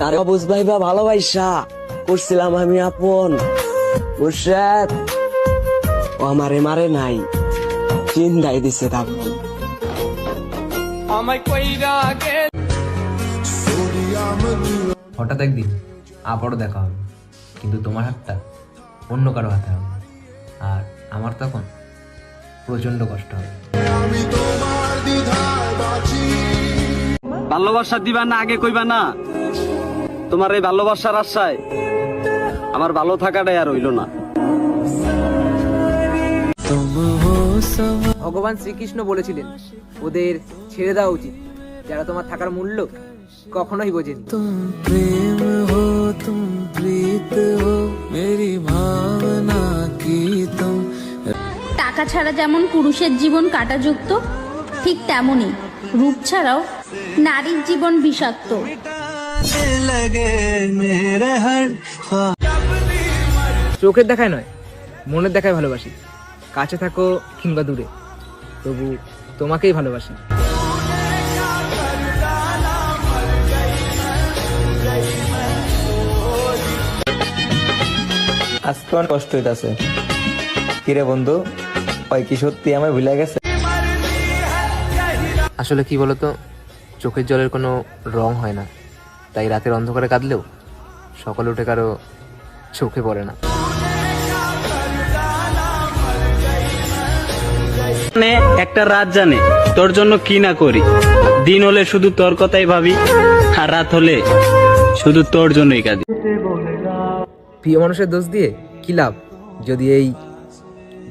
তার অবুজ ভাইবা ভালোবাসা করছিলাম আমি আপন। মুর্শেদ ও আমারে মারে নাই। চিন্তাই দিছে তারপর হঠাৎ একদিন আবারও দেখা হবে। কিন্তু তোমার হাতটা অন্য কারও হাতে হবে আর আমার তখন প্রচণ্ড কষ্ট হবে। ভালোবাসা দিবা না আগে কইবা না। তোমার এই ভালোবাসার আশায় আমার ভালো থাকাটাই আর হইল না। ভগবান শ্রীকৃষ্ণ বলেছিলেন ওদের ছেড়ে দেওয়া উচিত। যারা তোমার থাকার মূল্য কখনোই বোঝেনি টাকা ছাড়া যেমন পুরুষের জীবন কাটাযুক্ত ঠিক তেমনই রূপ ছাড়াও নারীর জীবন বিষাক্ত। চোখের দেখায় নয় মনের দেখায় ভালোবাসি। কাছে থাকো কিংবা দূরে তবু তোমাকেই ভালোবাসি। আজকে অনেক কষ্ট হইতাছে। কিরে বন্ধু ওই কি সত্যি আমায় ভুলে গেছে? আসলে কি বলতো চোখের জলের কোনো রং হয় না। তাই রাতের অন্ধকারে কাঁদলেও সকালে উঠে কারও চোখে পড়ে না। একটা রাত জানে তোর জন্য কি না করি। দিন হলে শুধু তোর কথাই ভাবি আর রাত হলে শুধু তোর জন্যই কাঁদি। প্রিয় মানুষের দোষ দিয়ে কি লাভ যদি এই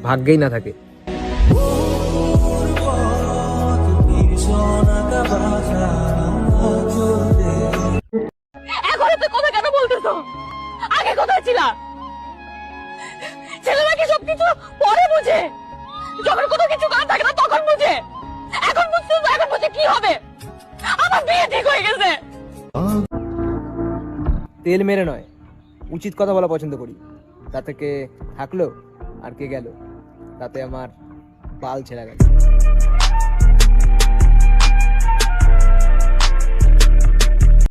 ভাগ্যেই না থাকে? আগে কোথায় ছিলা? কি সবকিছু পরে বুঝে। যখন কোনো কিছু কাজ থাকে না, তখন বুঝে। এখন এখন বুঝে কি হবে। আমার বিয়ে ঠিক হয়ে গেছে। তেল মেরে নয়, উচিত কথা বলা পছন্দ করি। তা থেকে থাকল আর কে গেল, তাতে আমার পাল ছেড়া গেল